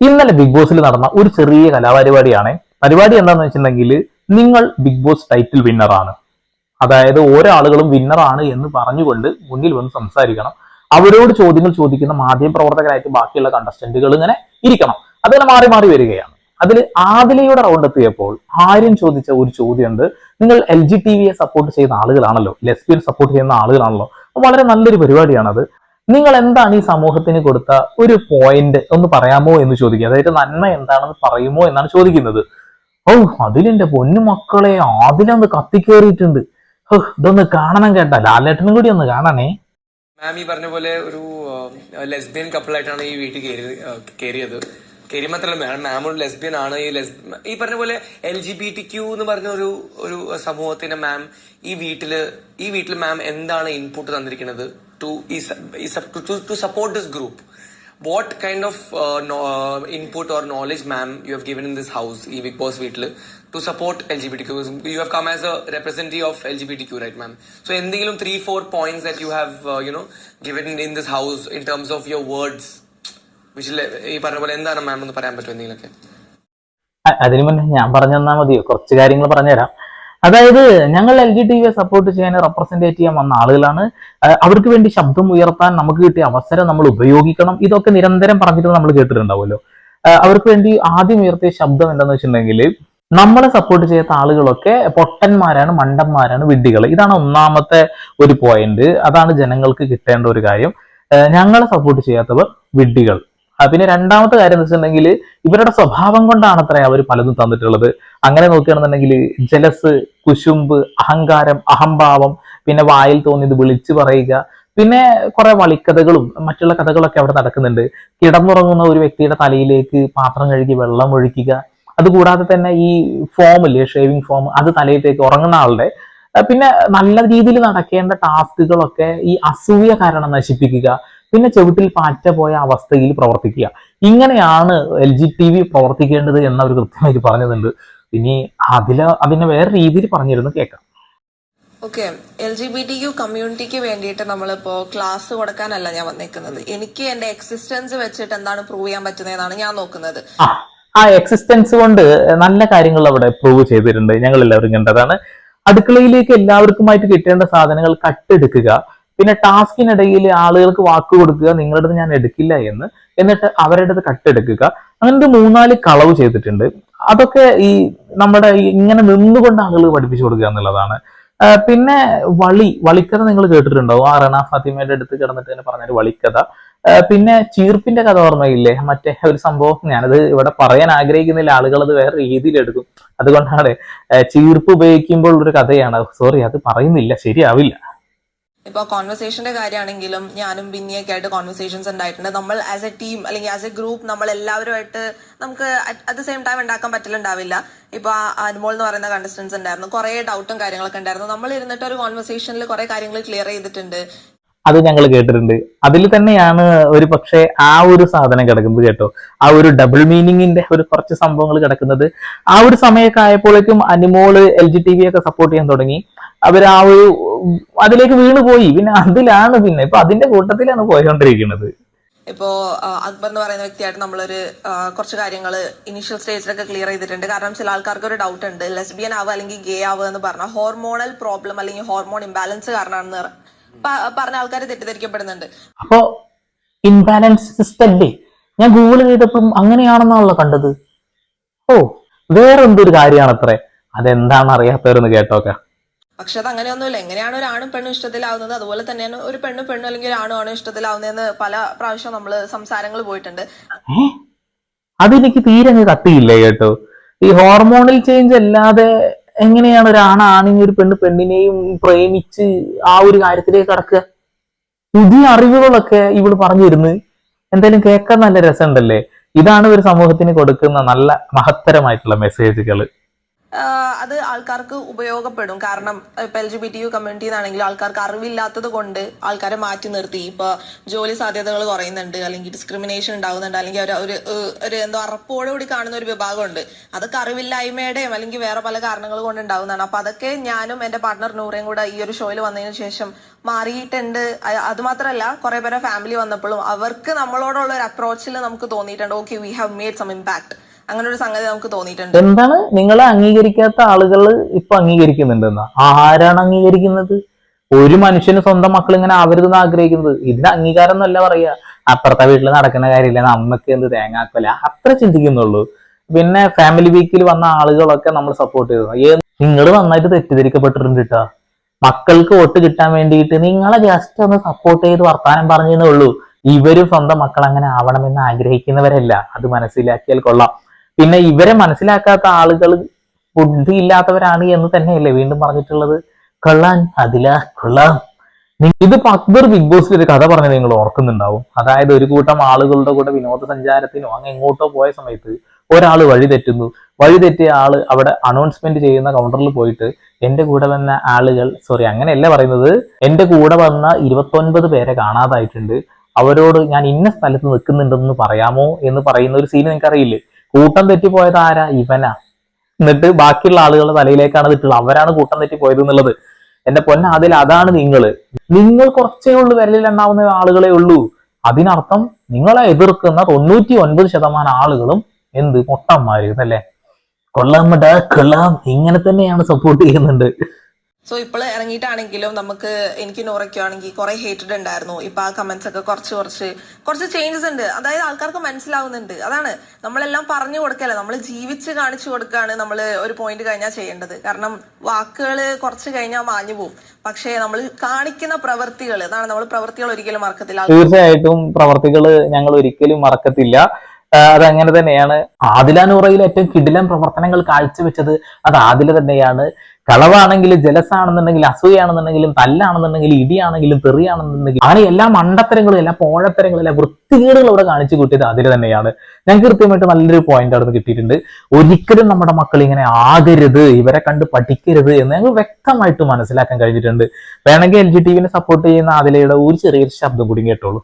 ഇന്നലെ ബിഗ് ബോസിൽ നടന്ന ഒരു ചെറിയ കലാപരിപാടിയാണ്. പരിപാടി എന്താന്ന് വെച്ചിട്ടുണ്ടെങ്കിൽ നിങ്ങൾ ബിഗ് ബോസ് ടൈറ്റിൽ വിന്നറാണ് അതായത് ഓരോ ആളുകളും വിന്നറാണ് എന്ന് പറഞ്ഞുകൊണ്ട് മുന്നിൽ വന്ന് സംസാരിക്കണം. അവരോട് ചോദ്യങ്ങൾ ചോദിക്കുന്ന മാധ്യമ പ്രവർത്തകരായിട്ട് ബാക്കിയുള്ള കണ്ടസ്റ്റന്റുകൾ ഇങ്ങനെ ഇരിക്കണം. അതിങ്ങനെ മാറി മാറി വരികയാണ്. അതിൽ ആദിലയുടെ റൗണ്ട് എത്തിയപ്പോൾ ആര്യൻ ചോദിച്ച ഒരു ചോദ്യമുണ്ട്. നിങ്ങൾ എൽ ജി ടി വിയെ സപ്പോർട്ട് ചെയ്യുന്ന ആളുകളാണല്ലോ. ലെസ്ബിയൻ സപ്പോർട്ട് ചെയ്യുന്ന ആളുകളാണല്ലോ. വളരെ നല്ലൊരു പരിപാടിയാണത്. നിങ്ങൾ എന്താണ് ഈ സമൂഹത്തിന് കൊടുത്ത ഒരു പോയിന്റ് ഒന്ന് പറയാമോ എന്ന് ചോദിക്കുക. അതായത് നന്മ എന്താണെന്ന് പറയുമോ എന്നാണ് ചോദിക്കുന്നത്. ഓ അതിലെന്റെ പൊന്നു മക്കളെ അതിലൊന്ന് കത്തിക്കേറിയിട്ടുണ്ട്. ഹോ, ഇതൊന്ന് കാണണം കേട്ടാ. ലാലേട്ടനും കൂടി ഒന്ന് കാണണേ. മാം ഈ പറഞ്ഞ പോലെ ഒരു ലെസ്ബിയൻ കപ്പിളായിട്ടാണ് ഈ വീട്ടിൽ കയറി കയറിയത് കയറി മാത്രമല്ല മാം മാം ഒരു ലെസ്ബിയൻ ആണ് ഈ ലെസ് ഈ പറഞ്ഞ പോലെ L G B T Q എന്ന് പറഞ്ഞ ഒരു ഒരു സമൂഹത്തിന് മാം ഈ വീട്ടിൽ ഈ വീട്ടിൽ മാം എന്താണ് ഇൻപുട്ട് തന്നിരിക്കുന്നത്? to to support this group what kind of input or knowledge ma'am you have given in this house ഈ ബിഗ് ബോസ് വീട്ടിൽ to support L G B T Q you have come as a representative of L G B T Q right ma'am so എന്തെങ്കിലും three four points that you have you know given in this house in terms of your words വിഷിൽ ഈ പറഞ്ഞ പോലെ എന്താണ് മാം എന്ന് പറയാൻ പറ്റുമോ എന്തെങ്കിലുമൊക്കെ അ- അതിനു മുന്നേ ഞാൻ പറഞ്ഞു തന്നാൽ മതിയോ കുറച്ച് കാര്യങ്ങൾ പറഞ്ഞുതരാം അതായത് ഞങ്ങൾ എൽ ജി ടി വിയെ സപ്പോർട്ട് ചെയ്യാൻ റെപ്രസെന്റേറ്റ് ചെയ്യാൻ വന്ന ആളുകളാണ്. അവർക്ക് വേണ്ടി ശബ്ദം ഉയർത്താൻ നമുക്ക് കിട്ടിയ അവസരം നമ്മൾ ഉപയോഗിക്കണം. ഇതൊക്കെ നിരന്തരം പറഞ്ഞിട്ട് നമ്മൾ കേട്ടിട്ടുണ്ടാവുമല്ലോ. അവർക്ക് വേണ്ടി ആദ്യം ഉയർത്തിയ ശബ്ദം എന്താണെന്ന് വെച്ചിട്ടുണ്ടെങ്കിൽ നമ്മളെ സപ്പോർട്ട് ചെയ്യാത്ത ആളുകളൊക്കെ പൊട്ടന്മാരാണ് മണ്ടന്മാരാണ് വിഡ്ഢികൾ. ഇതാണ് ഒന്നാമത്തെ ഒരു പോയിന്റ് അതാണ് ജനങ്ങൾക്ക് കിട്ടേണ്ട ഒരു കാര്യം. ഞങ്ങളെ സപ്പോർട്ട് ചെയ്യാത്തവർ വിഡ്ഢികൾ. പിന്നെ രണ്ടാമത്തെ കാര്യം എന്ന് വെച്ചിട്ടുണ്ടെങ്കിൽ ഇവരുടെ സ്വഭാവം കൊണ്ടാണ് അത്ര അവർ പലതും തന്നിട്ടുള്ളത്. അങ്ങനെ നോക്കുകയാണെന്നുണ്ടെങ്കിൽ ജലസ് കുശുമ്പ് അഹങ്കാരം അഹംഭാവം പിന്നെ വായിൽ തോന്നിയത് വിളിച്ചു പറയുക പിന്നെ കുറെ വളിക്കഥകളും മറ്റുള്ള കഥകളൊക്കെ അവിടെ നടക്കുന്നുണ്ട്. കിടന്നുറങ്ങുന്ന ഒരു വ്യക്തിയുടെ തലയിലേക്ക് പാത്രം കഴുകി വെള്ളം ഒഴിക്കുക. അതുകൂടാതെ തന്നെ ഈ ഫോമില്ലേ ഷേവിംഗ് ഫോം അത് തലയിലേക്ക് ഉറങ്ങുന്ന ആളുടെ പിന്നെ നല്ല രീതിയിൽ നടക്കേണ്ട ടാസ്കുകളൊക്കെ ഈ അസൂയ കാരണം നശിപ്പിക്കുക പിന്നെ ചുവട്ടിൽ പാറ്റ പോയ അവസ്ഥയിൽ പ്രവർത്തിക്കുക. ഇങ്ങനെയാണ് എൽ ജി ടി വി പ്രവർത്തിക്കേണ്ടത് എന്ന് അവർ കൃത്യമായിട്ട് പറഞ്ഞതുണ്ട്. ഇനി അതിൽ അതിനെ വേറെ രീതിയിൽ പറഞ്ഞിരുന്നു കേൾക്കാം. Okay L G B T U കമ്മ്യൂണിറ്റിക്ക് വേണ്ടിയിട്ട് നമ്മളിപ്പോ ക്ലാസ് കൊടുക്കാനല്ല ഞാൻ വന്നേക്കുന്നത്. എനിക്ക് എന്റെ എക്സിസ്റ്റൻസ് വെച്ചിട്ട് എന്താണ് പ്രൂവ് ചെയ്യാൻ പറ്റുന്നതെന്നാണ് ഞാൻ നോക്കുന്നത്. ആ ആ എക്സിസ്റ്റൻസ് കൊണ്ട് നല്ല കാര്യങ്ങൾ അവിടെ പ്രൂവ് ചെയ്തിട്ടുണ്ട്. ഞങ്ങൾ എല്ലാവരും കണ്ടതാണ്. അടുക്കളയിലേക്ക് എല്ലാവർക്കുമായിട്ട് കിട്ടേണ്ട സാധനങ്ങൾ കട്ടെടുക്കുക. പിന്നെ ടാസ്കിനിടയിൽ ആളുകൾക്ക് വാക്ക് കൊടുക്കുക നിങ്ങളുടെ ഞാൻ എടുക്കില്ല എന്ന് എന്നിട്ട് അവരുടെ അടുത്ത് കട്ടെടുക്കുക. അങ്ങനത്തെ മൂന്നാൽ കളവ് ചെയ്തിട്ടുണ്ട്. അതൊക്കെ ഈ നമ്മുടെ ഇങ്ങനെ നിന്നുകൊണ്ട് ആളുകൾ പഠിപ്പിച്ചു കൊടുക്കുക എന്നുള്ളതാണ്. പിന്നെ വളി വളിക്കഥ നിങ്ങൾ കേട്ടിട്ടുണ്ടാവും. ആ റണ ഫാത്തിമയുടെ അടുത്ത് കിടന്നിട്ട് തന്നെ പറഞ്ഞൊരു വളിക്കഥ. പിന്നെ ചീർപ്പിന്റെ കഥ ഓർമ്മയില്ലേ? മറ്റേ ഒരു സംഭവം ഞാനത് ഇവിടെ പറയാൻ ആഗ്രഹിക്കുന്നില്ല. ആളുകൾ അത് വേറെ രീതിയിൽ എടുക്കും അതുകൊണ്ടാണ് ചീർപ്പ് ഉപയോഗിക്കുമ്പോൾ ഒരു കഥയാണ്. സോറി അത് പറയുന്നില്ല. ശരിയാവില്ല. ഇപ്പൊ കോൺവെർസേഷന്റെ കാര്യമാണെങ്കിലും ഞാനും ബിന്നിയൊക്കെ ആയിട്ട് കോൺവെർസേഷൻസ് ഉണ്ടായിട്ടുണ്ട്. നമ്മൾ ആസ് എ ടീം അല്ലെങ്കിൽ ആസ് എ ഗ്രൂപ്പ് നമ്മൾ എല്ലാവരുമായിട്ട് നമുക്ക് അറ്റ് ദ സെയിം ടൈം ഉണ്ടാക്കാൻ പറ്റില്ലുണ്ടാവില്ല ഇപ്പൊ അനുമോൾ എന്ന് പറയുന്ന കണ്ടസ്റ്റൻസ് ഉണ്ടായിരുന്നു. കുറെ ഡൗട്ടും കാര്യങ്ങളൊക്കെ ഉണ്ടായിരുന്നു. നമ്മൾ ഇരുന്നിട്ട് ഒരു കോൺവെർസേഷനിൽ കുറെ കാര്യങ്ങൾ ക്ലിയർ ചെയ്തിട്ടുണ്ട്. അത് ഞങ്ങൾ കേട്ടിട്ടുണ്ട്. അതിൽ തന്നെയാണ് ഒരു പക്ഷേ ആ ഒരു സാധനം കിടക്കുന്നത് കേട്ടോ. ആ ഒരു ഡബിൾ മീനിങ്ങിന്റെ ഒരു കുറച്ച് സംഭവങ്ങൾ കിടക്കുന്നത്. ആ ഒരു സമയമൊക്കെ ആയപ്പോഴേക്കും Animol L G T V ഒക്കെ സപ്പോർട്ട് ചെയ്യാൻ തുടങ്ങി. അവർ ആ ഒരു അതിലേക്ക് വീണ് പോയി. പിന്നെ അതിലാണ് പിന്നെ ഇപ്പൊ അതിന്റെ കൂട്ടത്തിലാണ് പോയിക്കൊണ്ടിരിക്കുന്നത്. ഇപ്പോ അക്ബർ എന്ന് പറയുന്ന വ്യക്തിയായിട്ട് നമ്മളൊരു കുറച്ച് കാര്യങ്ങൾ ഇനീഷ്യൽ സ്റ്റേജിലൊക്കെ ക്ലിയർ ചെയ്തിട്ടുണ്ട്. കാരണം ചില ആൾക്കാർക്ക് ഒരു ഡൗട്ട് ഉണ്ട്. ലെസ്ബിയൻ ആവുക അല്ലെങ്കിൽ ഗേ ആവുക എന്ന് പറഞ്ഞാൽ ഹോർമോണൽ പ്രോബ്ലം അല്ലെങ്കിൽ ഹോർമോൺ ഇംബാലൻസ് കാരണമാണെന്ന് പറഞ്ഞ ആൾക്കാർ തെറ്റിദ്ധരിക്കപ്പെടുന്നുണ്ട്. അപ്പോ ഇൻബാലൻസ് സിസ്റ്റം അല്ലേ ഞാൻ ഗൂഗിൾ ചെയ്തപ്പം അങ്ങനെയാണെന്നാണല്ലോ കണ്ടത്. ഓ വേറെന്തൊരു കാര്യമാണ് അത്രേ അതെന്താണെന്ന് അറിയാത്തവരെന്ന് കേട്ടോക്ക. പക്ഷെ അത് അങ്ങനെയൊന്നുമില്ല എങ്ങനെയാണ് ഒരു ആണും പെണ്ണും ഇഷ്ടത്തിലാവുന്നത്? അതുപോലെ തന്നെയാണ് ഒരു പെണ്ണും പെണ്ണും അല്ലെങ്കിൽ ഒരു ആണും ആണും ഇഷ്ടത്തിലാവുന്നതെന്ന് പല പ്രാവശ്യം നമ്മൾ സംസാരങ്ങൾ പോയിട്ടുണ്ട്. അതെനിക്ക് തീരെ അങ്ങ് കത്തിയില്ല കേട്ടോ? ഈ ഹോർമോണൽ ചേഞ്ച് അല്ലാതെ എങ്ങനെയാണ് ഒരു ആണാണെങ്കിൽ ഒരു പെണ്ണ് പെണ്ണിനെയും പ്രേമിച്ച് ആ ഒരു കാര്യത്തിലേക്ക് കടക്കുക? പുതിയ അറിവുകളൊക്കെ ഇവൾ പറഞ്ഞു തരുന്നു. എന്തായാലും കേൾക്കാൻ നല്ല രസമുണ്ടല്ലേ? ഇതാണ് ഒരു സമൂഹത്തിന് കൊടുക്കുന്ന നല്ല മഹത്തരമായിട്ടുള്ള മെസ്സേജുകൾ അത് ആൾക്കാർക്ക് ഉപയോഗപ്പെടും. കാരണം ഇപ്പൊ L G B T U കമ്മ്യൂണിറ്റിന്നാണെങ്കിൽ ആൾക്കാർക്ക് അറിവില്ലാത്തത് കൊണ്ട് ആൾക്കാരെ മാറ്റി നിർത്തി. ഇപ്പൊ ജോലി സാധ്യതകൾ കുറയുന്നുണ്ട് അല്ലെങ്കിൽ ഡിസ്ക്രിമിനേഷൻ ഉണ്ടാകുന്നുണ്ട് അല്ലെങ്കിൽ ഒരു ഒരു എന്തോ അറപ്പോടുകൂടി കാണുന്ന ഒരു വിഭാഗമുണ്ട്. അതൊക്കെ അറിവില്ലായ്മയുടെയും അല്ലെങ്കിൽ വേറെ പല കാരണങ്ങൾ കൊണ്ട് ഉണ്ടാകുന്നതാണ് അപ്പൊ അതൊക്കെ ഞാനും എന്റെ പാർട്ണർ നൂറേം കൂടെ ഈ ഒരു ഷോയിൽ വന്നതിന് ശേഷം മാറിയിട്ടുണ്ട്. അത് മാത്രമല്ല കുറെ പേരെ ഫാമിലി വന്നപ്പോഴും അവർക്ക് നമ്മളോടുള്ള ഒരു അപ്രോച്ചിൽ നമുക്ക് തോന്നിയിട്ടുണ്ട്. Okay we have made some impact അങ്ങനെ ഒരു സംഗതി നമുക്ക് തോന്നിയിട്ടുണ്ട്. എന്താണ്? നിങ്ങൾ അംഗീകരിക്കാത്ത ആളുകൾ ഇപ്പൊ അംഗീകരിക്കുന്നുണ്ടെന്നാ? ആരാണ് അംഗീകരിക്കുന്നത്? ഒരു മനുഷ്യന് സ്വന്തം മക്കൾ ഇങ്ങനെ ആവരുതെന്ന് ആഗ്രഹിക്കുന്നത്? ഇതിന് അംഗീകാരം എന്നല്ല പറയാ അപ്പുറത്തെ വീട്ടിൽ നടക്കുന്ന കാര്യമില്ല നമ്മക്ക് എന്ത് തേങ്ങാക്കല? അത്ര ചിന്തിക്കുന്നുള്ളൂ. പിന്നെ ഫാമിലി വീക്കിൽ വന്ന ആളുകളൊക്കെ നമ്മൾ സപ്പോർട്ട് ചെയ്തു. നിങ്ങൾ നന്നായിട്ട് തെറ്റിദ്ധരിക്കപ്പെട്ടിട്ടുണ്ട് കേട്ടോ മക്കൾക്ക് വോട്ട് കിട്ടാൻ വേണ്ടിയിട്ട് നിങ്ങളെ ജസ്റ്റ് ഒന്ന് സപ്പോർട്ട് ചെയ്ത് വർത്താനം പറഞ്ഞതേ ഉള്ളൂ. ഇവരും സ്വന്തം മക്കൾ അങ്ങനെ ആവണമെന്ന് ആഗ്രഹിക്കുന്നവരല്ല. അത് മനസ്സിലാക്കിയാൽ കൊള്ളാം. പിന്നെ ഇവരെ മനസ്സിലാക്കാത്ത ആളുകൾ ബുദ്ധി ഇല്ലാത്തവരാണ് എന്ന് തന്നെയല്ലേ വീണ്ടും പറഞ്ഞിട്ടുള്ളത്? കൊള്ളാൻ അതില കൊള്ളാം. ഇത് അക്ബർ ബിഗ് ബോസിൽ ഒരു കഥ പറഞ്ഞത് നിങ്ങൾ ഓർക്കുന്നുണ്ടാവും. അതായത് ഒരു കൂട്ടം ആളുകളുടെ കൂടെ വിനോദസഞ്ചാരത്തിനോ അങ്ങ് എങ്ങോട്ടോ പോയ സമയത്ത് ഒരാൾ വഴി തെറ്റുന്നു. വഴി തെറ്റിയ ആൾ അവിടെ അനൗൺസ്മെന്റ് ചെയ്യുന്ന കൗണ്ടറിൽ പോയിട്ട് എന്റെ കൂടെ വന്ന ആളുകൾ സോറി അങ്ങനെയല്ല പറയുന്നത്. എന്റെ കൂടെ വന്ന ഇരുപത്തൊൻപത് പേരെ കാണാതായിട്ടുണ്ട്. അവരോട് ഞാൻ ഇന്ന സ്ഥലത്ത് നിൽക്കുന്നുണ്ടെന്ന് പറയാമോ എന്ന് പറയുന്ന ഒരു സീൻ നിങ്ങൾക്ക് അറിയില്ലേ കൂട്ടം തെറ്റിപ്പോയത് ആരാ? ഇവനാ. എന്നിട്ട് ബാക്കിയുള്ള ആളുകളുടെ തലയിലേക്കാണ് തെറ്റുള്ളത് അവരാണ് കൂട്ടം തെറ്റി പോയത് എന്നുള്ളത്. എന്റെ പൊന്ന അതിൽ അതാണ് നിങ്ങൾ നിങ്ങൾ കുറച്ചേ ഉള്ളൂ വിരലിൽ എണ്ണാവുന്ന ആളുകളെ ഉള്ളൂ. അതിനർത്ഥം നിങ്ങളെ എതിർക്കുന്ന തൊണ്ണൂറ്റി ഒൻപത് ശതമാനം ആളുകളും എന്ത്? മൊട്ടന്മാര് എന്നല്ലേ കൊള്ളാം കൊള്ളാം. ഇങ്ങനെ തന്നെയാണ് സപ്പോർട്ട് ചെയ്യുന്നുണ്ട്. സോ ഇപ്പോൾ ഇറങ്ങിയിട്ടാണെങ്കിലും നമുക്ക് എനിക്ക് നോറയ്ക്കാണെങ്കിൽ കുറെ ഹേറ്റഡ് ഉണ്ടായിരുന്നു. ഇപ്പൊ ആ കമന്റ്സ് ഒക്കെ കുറച്ച് കുറച്ച് കുറച്ച് ചേഞ്ചസ് ഉണ്ട്. അതായത് ആൾക്കാർക്ക് മനസ്സിലാവുന്നുണ്ട്. അതാണ് നമ്മളെല്ലാം പറഞ്ഞു കൊടുക്കല്ല. നമ്മൾ ജീവിച്ച് കാണിച്ചു കൊടുക്കുകയാണ് നമ്മൾ ഒരു പോയിന്റ് കഴിഞ്ഞാൽ ചെയ്യേണ്ടത്. കാരണം വാക്കുകൾ കുറച്ച് കഴിഞ്ഞാൽ മാഞ്ഞു പോകും പക്ഷേ നമ്മൾ കാണിക്കുന്ന പ്രവൃത്തികൾ അതാണ് നമ്മൾ പ്രവൃത്തികൾ ഒരിക്കലും മറക്കത്തില്ല. തീർച്ചയായിട്ടും പ്രവർത്തികൾ ഞങ്ങൾ ഒരിക്കലും മറക്കത്തില്ല. അതങ്ങനെ തന്നെയാണ്. ആദില നൂറയിൽ ഏറ്റവും കിടിലൻ പ്രവർത്തനങ്ങൾ കാഴ്ചവെച്ചത് അത് ആദില തന്നെയാണ്. കളവാണെങ്കിലും ജലസാണെന്നുണ്ടെങ്കിലും അസൂയാണെന്നുണ്ടെങ്കിലും തല്ലാണെന്നുണ്ടെങ്കിലും ഇടിയാണെങ്കിലും തെറിയാണെന്നുണ്ടെങ്കിലും അങ്ങനെ എല്ലാ മണ്ടത്തരങ്ങളും എല്ലാ പോഴത്തരങ്ങളും എല്ലാ വൃത്തികേടുകളും ഇവിടെ കാണിച്ചു കൂട്ടിയത് അതിൽ തന്നെയാണ്. ഞാൻ കൃത്യമായിട്ട് നല്ലൊരു പോയിന്റ് അവിടെ കിട്ടിയിട്ടുണ്ട്. ഒരിക്കലും നമ്മുടെ മക്കൾ ഇങ്ങനെ ആകരുത് ഇവരെ കണ്ട് പഠിക്കരുത് എന്ന് ഞങ്ങൾ വ്യക്തമായിട്ട് മനസ്സിലാക്കാൻ കഴിഞ്ഞിട്ടുണ്ട്. വേണമെങ്കിൽ എൽ ജി ടി വിനെ സപ്പോർട്ട് ചെയ്യുന്ന അതിലയുടെ ഒരു ചെറിയൊരു ശബ്ദം കൂടി കേട്ടോളൂ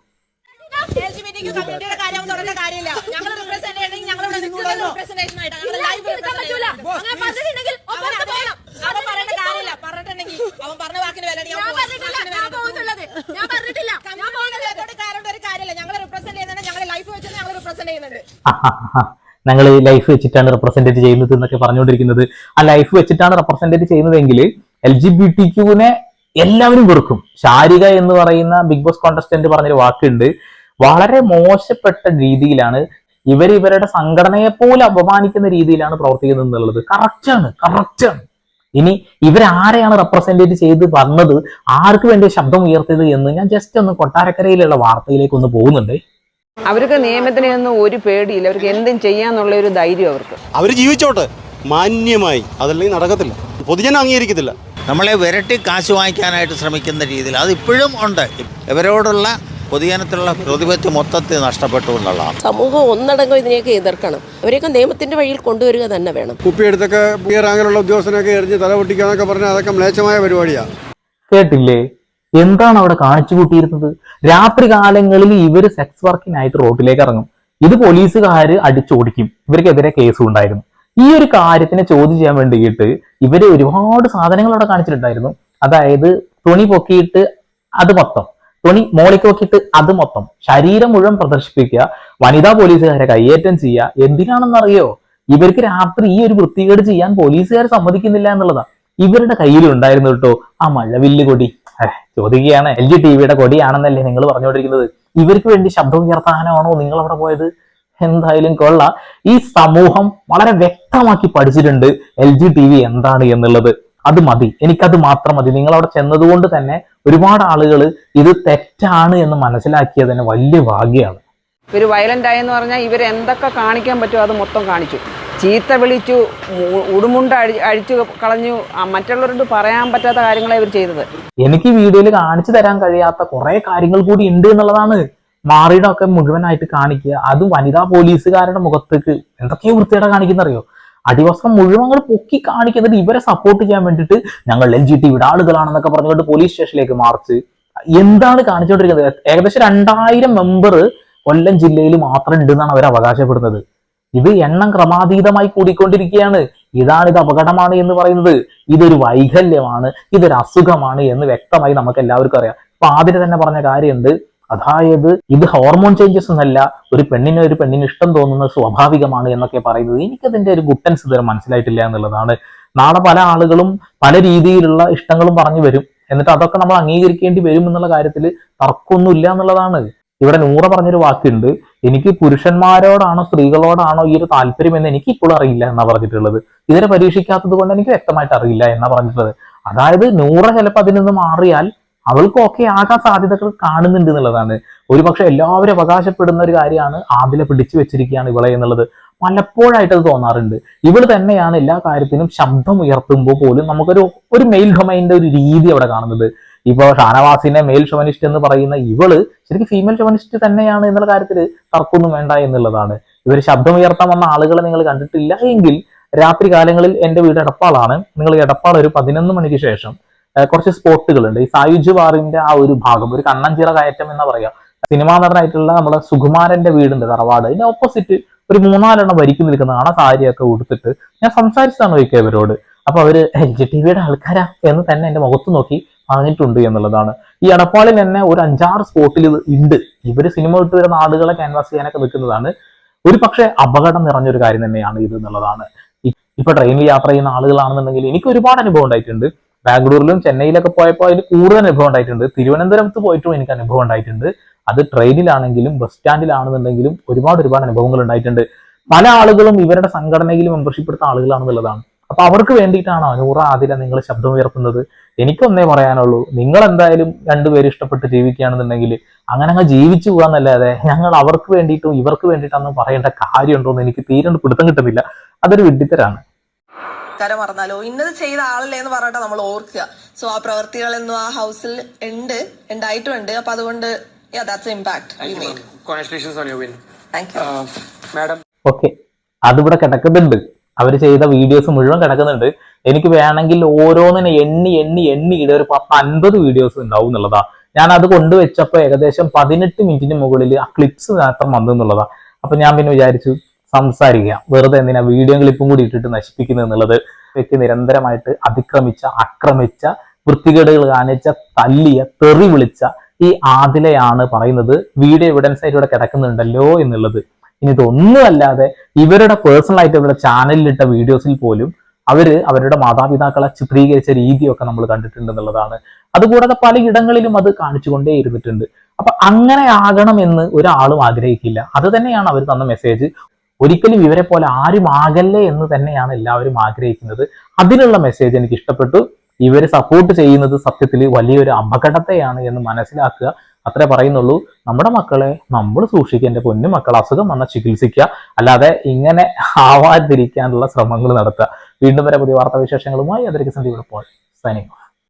LGBTQ കമ്മ്യൂണിറ്റിയുടെ കാര്യം തുടങ്ങേണ്ട കാര്യമില്ല ഞങ്ങൾ റിപ്രസെന്റ് ചെയ്യണമെങ്കിൽ ഞങ്ങൾ ഇവിടെ നിൽക്കുന്നത് representation ആയിട്ടാണ്. ഞങ്ങൾ live representation ആണ്. അങ്ങനെ പറഞ്ഞിട്ടുണ്ടെങ്കിൽ അവൻ അത് പോകണം. അവൻ പറയേണ്ട കാര്യമില്ല പറഞ്ഞിട്ടുണ്ടെങ്കിൽ അവൻ പറഞ്ഞ വാക്കിന് വില ഞാൻ ഞാൻ പോകുന്നുള്ളത്. ഞാൻ പറഞ്ഞിട്ടില്ല ഞാൻ പോകുന്നുള്ളത്. കാരണം ഒരു കാര്യമില്ല. ഞങ്ങൾ റിപ്രസെന്റ് ചെയ്യുന്നുണ്ട്. ഞങ്ങൾ ലൈഫ് വെച്ച് ഞങ്ങൾ റിപ്രസെന്റ് ചെയ്യുന്നുണ്ട്. ഞങ്ങൾ ലൈഫ് വെച്ചിട്ടാണ് റെപ്രസെന്റേറ്റ് ചെയ്യുന്നത് എന്നൊക്കെ പറഞ്ഞുകൊണ്ടിരിക്കുന്നത്. ആ ലൈഫ് വെച്ചിട്ടാണ് റെപ്രസെന്റേറ്റ് ചെയ്യുന്നതെങ്കിൽ എൽ ജി ബി ടി ക്യൂവിനെ എല്ലാവരും വെറുക്കും. ശാരിക എന്ന് പറയുന്ന ബിഗ് ബോസ് കോണ്ടസ്റ്റന്റ് പറഞ്ഞൊരു വാക്കുണ്ട്. വളരെ മോശപ്പെട്ട രീതിയിലാണ് ഇവർ ഇവരുടെ സംഘടനയെ പോലെ അപമാനിക്കുന്ന രീതിയിലാണ് പ്രവർത്തിക്കുന്നത് എന്നുള്ളത്. കറക്റ്റാണ് കറക്റ്റാണ് ഇനി ഇവരാരെയാണ് റെപ്രസെന്റേറ്റ് ചെയ്ത് വന്നത്? ആർക്ക് വേണ്ടി ശബ്ദം ഉയർത്തിയത് എന്ന് ഞാൻ ജസ്റ്റ് ഒന്ന് കൊട്ടാരക്കരയിലുള്ള വാർത്തയിലേക്ക് ഒന്ന് പോകുന്നുണ്ട്. അവർക്ക് നിയമത്തിനൊന്നും ഒരു പേടിയില്ല. അവർക്ക് എന്തും ചെയ്യാന്നുള്ള ഒരു ധൈര്യം അവർക്ക്. അവർ ജീവിച്ചോട്ടെ. മാന്യമായി. അതല്ലെങ്കിൽ നടക്കത്തില്ല. പൊതുജനം അംഗീകരിക്കത്തില്ല. നമ്മളെ വിരട്ടി കാശ് വാങ്ങിക്കാനായിട്ട് ശ്രമിക്കുന്ന രീതിയിൽ അതിപ്പോഴും ഉണ്ട്. ഇവരോടുള്ള പൊതുജനത്തിലുള്ള പ്രതിപത്തി മൊത്തത്തിൽ നഷ്ടപ്പെട്ടു എന്നുള്ളതാണ് സമൂഹം ഒന്നടങ്കം ഇതിനെയൊക്കെ എതിർക്കണം. അവരെയൊക്കെ നിയമത്തിന്റെ വഴിയിൽ കൊണ്ടുവരിക തന്നെ വേണം. കുപ്പിയെടുത്തൊക്കെ അങ്ങനെയുള്ള ഉദ്യോഗസ്ഥനൊക്കെ എറിഞ്ഞ് തല പൊട്ടിക്കാന്നൊക്കെ പറഞ്ഞാൽ അതൊക്കെ മ്ലേച്ഛമായ പരിപാടിയാണ് കേട്ടില്ലേ? എന്താണ് അവിടെ കാണിച്ചു കൂട്ടിയിരുന്നത്? രാത്രി കാലങ്ങളിൽ ഇവർ സെക്സ് വർക്കിനായിട്ട് റോഡിലേക്ക് ഇറങ്ങും. ഇത് പോലീസുകാര് അടിച്ചോടിക്കും. ഇവർക്കെതിരെ കേസും ഉണ്ടായിരുന്നു. ഈ ഒരു കാര്യത്തിനെ ചോദ്യം ചെയ്യാൻ വേണ്ടിയിട്ട് ഇവർ ഒരുപാട് സാധനങ്ങൾ അവിടെ കാണിച്ചിട്ടുണ്ടായിരുന്നു. അതായത് തുണി പൊക്കിയിട്ട് അത് മൊത്തം. തുണി മോളിക്ക് പൊക്കിയിട്ട് അത് മൊത്തം ശരീരം മുഴുവൻ പ്രദർശിപ്പിക്കുക വനിതാ പോലീസുകാരെ കയ്യേറ്റം ചെയ്യുക എന്തിനാണെന്നറിയോ? ഇവർക്ക് രാത്രി ഈ ഒരു വൃത്തികേട് ചെയ്യാൻ പോലീസുകാർ സമ്മതിക്കുന്നില്ല എന്നുള്ളതാ. ഇവരുടെ കയ്യിൽ ഉണ്ടായിരുന്നു കേട്ടോ ആ മഴവില്ല് കൊടി. ചോദിക്കുകയാണ് എൽ ജി ടി വിയുടെ കൊടിയാണെന്നല്ലേ നിങ്ങൾ പറഞ്ഞുകൊണ്ടിരിക്കുന്നത്? ഇവർക്ക് വേണ്ടി ശബ്ദം ഉയർത്താനാണോ നിങ്ങൾ അവിടെ പോയത്? എന്തായാലും കൊള്ള. ഈ സമൂഹം വളരെ വ്യക്തമാക്കി പഠിച്ചിട്ടുണ്ട് എൽ ജി ടി വി എന്താണ് എന്നുള്ളത്. അത് മതി. എനിക്കത് മാത്രം മതി. നിങ്ങൾ അവിടെ ചെന്നതുകൊണ്ട് തന്നെ ഒരുപാട് ആളുകൾ ഇത് തെറ്റാണ് എന്ന് മനസ്സിലാക്കിയത് തന്നെ വലിയ ഭാഗ്യമാണ്. ഇവർ വയലന്റ് ആയെന്ന് പറഞ്ഞാൽ ഇവർ എന്തൊക്കെ കാണിക്കാൻ പറ്റുമോ അത് മൊത്തം കാണിച്ചു. ചീത്ത വിളിച്ചു ഉടുമുണ്ട അഴി അഴിച്ചു കളഞ്ഞു മറ്റുള്ളവരോട് പറയാൻ പറ്റാത്ത കാര്യങ്ങളാണ് ഇവർ ചെയ്തത്. എനിക്ക് വീഡിയോയിൽ കാണിച്ചു തരാൻ കഴിയാത്ത കുറെ കാര്യങ്ങൾ കൂടി ഉണ്ട് എന്നുള്ളതാണ് മാറിയുടെ ഒക്കെ മുഴുവനായിട്ട് കാണിക്കുക. അതും വനിതാ പോലീസുകാരുടെ മുഖത്തേക്ക് എന്തൊക്കെയോ വൃത്തിയുടെ കാണിക്കുന്നറിയോ? അടിവസ്ത്രം മുഴുവൻ അങ്ങോട്ട് പൊക്കി കാണിക്കുന്നത് ഇവരെ സപ്പോർട്ട് ചെയ്യാൻ വേണ്ടിയിട്ട് ഞങ്ങൾ എൽ ജി ടി ആളുകളാണെന്നൊക്കെ പറഞ്ഞുകൊണ്ട് പോലീസ് സ്റ്റേഷനിലേക്ക് മാർച്ച് എന്താണ് കാണിച്ചുകൊണ്ടിരിക്കുന്നത്? ഏകദേശം രണ്ടായിരം മെമ്പർ കൊല്ലം ജില്ലയിൽ മാത്രം ഉണ്ടെന്നാണ് അവർ അവകാശപ്പെടുന്നത്. ഇത് എണ്ണം ക്രമാതീതമായി കൂടിക്കൊണ്ടിരിക്കുകയാണ്. ഇതാണ് ഇത് അപകടമാണ് എന്ന് പറയുന്നത്. ഇതൊരു വൈകല്യമാണ്. ഇതൊരു അസുഖമാണ് എന്ന് വ്യക്തമായി നമുക്ക് എല്ലാവർക്കും അറിയാം. അപ്പൊ ആദ്യം തന്നെ പറഞ്ഞ കാര്യമുണ്ട്. അതായത് ഇത് ഹോർമോൺ ചേഞ്ചസ് എന്നല്ല ഒരു പെണ്ണിന് ഒരു പെണ്ണിന് ഇഷ്ടം തോന്നുന്നത് സ്വാഭാവികമാണ് എന്നൊക്കെ പറയുന്നത് എനിക്കതിന്റെ ഒരു ഗുട്ടൻസ് ഇതുവരെ മനസ്സിലായിട്ടില്ല എന്നുള്ളതാണ്. നാളെ പല ആളുകളും പല രീതിയിലുള്ള ഇഷ്ടങ്ങളും പറഞ്ഞു വരും. എന്നിട്ട് അതൊക്കെ നമ്മൾ അംഗീകരിക്കേണ്ടി വരും എന്നുള്ള കാര്യത്തിൽ തർക്കമൊന്നുമില്ല എന്നുള്ളതാണ്. ഇവിടെ നൂറ പറഞ്ഞൊരു വാക്കുണ്ട്. എനിക്ക് പുരുഷന്മാരോടാണോ സ്ത്രീകളോടാണോ ഈ ഒരു താല്പര്യം എന്ന് എനിക്ക് ഇപ്പോഴും അറിയില്ല എന്നാ പറഞ്ഞിട്ടുള്ളത്. ഇതിനെ പരീക്ഷിക്കാത്തത് കൊണ്ട് എനിക്ക് വ്യക്തമായിട്ട് അറിയില്ല എന്നാ പറഞ്ഞിട്ടുള്ളത്. അതായത് നൂറ ചിലപ്പോൾ അതിൽ നിന്ന് മാറിയാൽ അവൾക്ക് ഒക്കെ ആകാൻ സാധ്യതകൾ കാണുന്നുണ്ട് എന്നുള്ളതാണ്. ഒരുപക്ഷെ എല്ലാവരും അവകാശപ്പെടുന്ന ഒരു കാര്യമാണ് ആദിലെ പിടിച്ചു വെച്ചിരിക്കുകയാണ് ഇവളെ എന്നുള്ളത്. പലപ്പോഴായിട്ട് അത് തോന്നാറുണ്ട്. ഇവൾ തന്നെയാണ് എല്ലാ കാര്യത്തിനും ശബ്ദം ഉയർത്തുമ്പോൾ പോലും നമുക്കൊരു ഒരു മെയിൽ ഡൊമൈന്റെ ഒരു രീതി അവിടെ കാണുന്നത്. ഇപ്പൊ ഷാനവാസിനെ മെയിൽ ഷൊവനിസ്റ്റ് എന്ന് പറയുന്ന ഇവൾ ശരിക്കും ഫീമെയിൽ ഷൊവനിസ്റ്റ് തന്നെയാണ് എന്നുള്ള കാര്യത്തിൽ തർക്കമൊന്നും വേണ്ട എന്നുള്ളതാണ്. ഇവർ ശബ്ദം ഉയർത്താൻ വന്ന ആളുകളെ നിങ്ങൾ കണ്ടിട്ടില്ല എങ്കിൽ രാത്രി കാലങ്ങളിൽ എന്റെ വീട് എടപ്പാളാണ്. നിങ്ങൾ എടപ്പാൾ ഒരു പതിനൊന്ന് മണിക്ക് ശേഷം കുറച്ച് സ്പോട്ടുകളുണ്ട്. ഈ സായുജ് ബാറിന്റെ ആ ഒരു ഭാഗം ഒരു കണ്ണഞ്ചിറ കയറ്റം എന്ന് പറയാം. സിനിമാ നടനായിട്ടുള്ള നമ്മുടെ സുകുമാരന്റെ വീടുണ്ട് തറവാട്. അതിന്റെ ഓപ്പോസിറ്റ് ഒരു മൂന്നാലെണ്ണം വരിക്ക് നിൽക്കുന്ന കാണാൻ സാരിയൊക്കെ ഉടുത്തിട്ട് ഞാൻ സംസാരിച്ചതാണ് ഒരിക്കൽ ഇവരോട്. അപ്പൊ അവർ ജി ടി വിയുടെ ആൾക്കാരാ എന്ന് തന്നെ എന്റെ മുഖത്ത് നോക്കി പറഞ്ഞിട്ടുണ്ട് എന്നുള്ളതാണ്. ഈ എടപ്പാളിൽ തന്നെ ഒരു അഞ്ചാറ് സ്പോട്ടിൽ ഉണ്ട്. ഇവർ സിനിമ വിട്ട് വരുന്ന ആളുകളെ ക്യാൻവാസ് ചെയ്യാനൊക്കെ നിൽക്കുന്നതാണ്. ഒരു പക്ഷേ അപകടം നിറഞ്ഞൊരു കാര്യം തന്നെയാണ് ഇത് എന്നുള്ളതാണ്. ഇപ്പൊ ട്രെയിനിൽ യാത്ര ചെയ്യുന്ന ആളുകളാണെന്നുണ്ടെങ്കിൽ എനിക്ക് ഒരുപാട് അനുഭവം ഉണ്ടായിട്ടുണ്ട്. ബാംഗ്ലൂരിലും ചെന്നൈയിലൊക്കെ പോയപ്പോൾ അതിൽ കൂടുതൽ അനുഭവം ഉണ്ടായിട്ടുണ്ട്. തിരുവനന്തപുരത്ത് പോയിട്ടും എനിക്ക് അനുഭവം ഉണ്ടായിട്ടുണ്ട്. അത് ട്രെയിനിലാണെങ്കിലും ബസ് സ്റ്റാൻഡിലാണെന്നുണ്ടെങ്കിലും ഒരുപാട് ഒരുപാട് അനുഭവങ്ങൾ ഉണ്ടായിട്ടുണ്ട്. പല ആളുകളും ഇവരുടെ സംഘടനയിൽ മെമ്പർഷിപ്പ് എടുത്ത ആളുകളാണെന്നുള്ളതാണ്. അപ്പൊ അവർക്ക് വേണ്ടിയിട്ടാണോ നൂറ ആതിര നിങ്ങൾ ശബ്ദം ഉയർത്തുന്നത്. എനിക്കൊന്നേ പറയാനുള്ളൂ നിങ്ങൾ എന്തായാലും രണ്ടുപേരും ഇഷ്ടപ്പെട്ട് ജീവിക്കുകയാണെന്നുണ്ടെങ്കിൽ അങ്ങനെ അങ്ങ് ജീവിച്ചു പോകാന്നല്ലാതെ ഞങ്ങൾ അവർക്ക് വേണ്ടിയിട്ടും ഇവർക്ക് വേണ്ടിയിട്ടാണെന്ന് പറയേണ്ട കാര്യമുണ്ടോ എന്ന് എനിക്ക് തീരെ പിടുത്തം കിട്ടുന്നില്ല. അതൊരു വിഡ്ഢിത്തരാണ്. കര മറന്നാലോ? ഇന്നത് ചെയ്ത ആളല്ലേ എന്ന് പറഞ്ഞിട്ട് നമ്മൾ ഓർക്കുക. സോ ആ പ്രവർത്തികളൊന്നും ആ ഹൗസിൽ ഉണ്ട് ഉണ്ടായിട്ടുമുണ്ട് അപ്പൊ അതുകൊണ്ട് ദാറ്റ്സ് ഇമ്പാക്ട് മാഡം ഓക്കെ അതിവിടെ കിടക്കുന്നുണ്ട്. അവർ ചെയ്ത വീഡിയോസ് മുഴുവൻ കിടക്കുന്നുണ്ട്. എനിക്ക് വേണമെങ്കിൽ ഓരോന്നിനെ എണ്ണി എണ്ണി എണ്ണി ഇട ഒരു പത്ത് അൻപത് വീഡിയോസ് ഉണ്ടാവും എന്നുള്ളതാ. ഞാൻ അത് കൊണ്ടുവച്ചപ്പോൾ ഏകദേശം പതിനെട്ട് മിനിറ്റിന് മുകളിൽ ആ ക്ലിപ്സ് മാത്രം വന്നു എന്നുള്ളതാ. അപ്പൊ ഞാൻ പിന്നെ വിചാരിച്ചു സംസാരിക്കാം. വെറുതെ എന്തിനാ വീഡിയോ ക്ലിപ്പും കൂടി ഇട്ടിട്ട് നശിപ്പിക്കുന്നത് എന്നുള്ളത് വ്യക്തി നിരന്തരമായിട്ട് അതിക്രമിച്ച ആക്രമിച്ച വൃത്തികേടുകൾ കാണിച്ച തല്ലിയ തെറി വിളിച്ച ഈ ആദിലയാണ് പറയുന്നത്. വീഡിയോ എവിഡൻസ് ആയിട്ട് ഇവിടെ കിടക്കുന്നുണ്ടല്ലോ എന്നുള്ളത്. ഇനി ഇതൊന്നുമല്ലാതെ ഇവരുടെ പേഴ്സണൽ ആയിട്ട് ഇവരുടെ ചാനലിലിട്ട വീഡിയോസിൽ പോലും അവർ അവരുടെ മാതാപിതാക്കളെ ചിത്രീകരിച്ച രീതിയൊക്കെ നമ്മൾ കണ്ടിട്ടുണ്ട് എന്നുള്ളതാണ്. അതുകൂടാതെ പലയിടങ്ങളിലും അത് കാണിച്ചുകൊണ്ടേ ഇരുന്നിട്ടുണ്ട്. അപ്പൊ അങ്ങനെ ആകണം എന്ന് ഒരാളും ആഗ്രഹിക്കില്ല. അത് തന്നെയാണ് അവർ തന്ന മെസ്സേജ് ഒരിക്കലും ഇവരെ പോലെ ആരും ആകല്ലേ എന്ന് തന്നെയാണ് എല്ലാവരും ആഗ്രഹിക്കുന്നത്. അതിനുള്ള മെസ്സേജ് എനിക്ക് ഇഷ്ടപ്പെട്ടു. ഇവർ സപ്പോർട്ട് ചെയ്യുന്നത് സത്യത്തിൽ വലിയൊരു അപകടത്തെയാണ് എന്ന് മനസ്സിലാക്കുക. അത്രേ പറയുന്നുള്ളൂ. നമ്മുടെ മക്കളെ നമ്മൾ സൂക്ഷിക്കുക. എന്റെ പൊന്നു മക്കൾ അസുഖം വന്നാൽ ചികിത്സിക്കുക. അല്ലാതെ ഇങ്ങനെ ആവാതിരിക്കാനുള്ള ശ്രമങ്ങൾ നടത്തുക. വീണ്ടും വരെ പുതിയ വാർത്താവിശേഷങ്ങളുമായി. അതിലേക്ക് ഇവിടെ പോൾ സൈനിങ്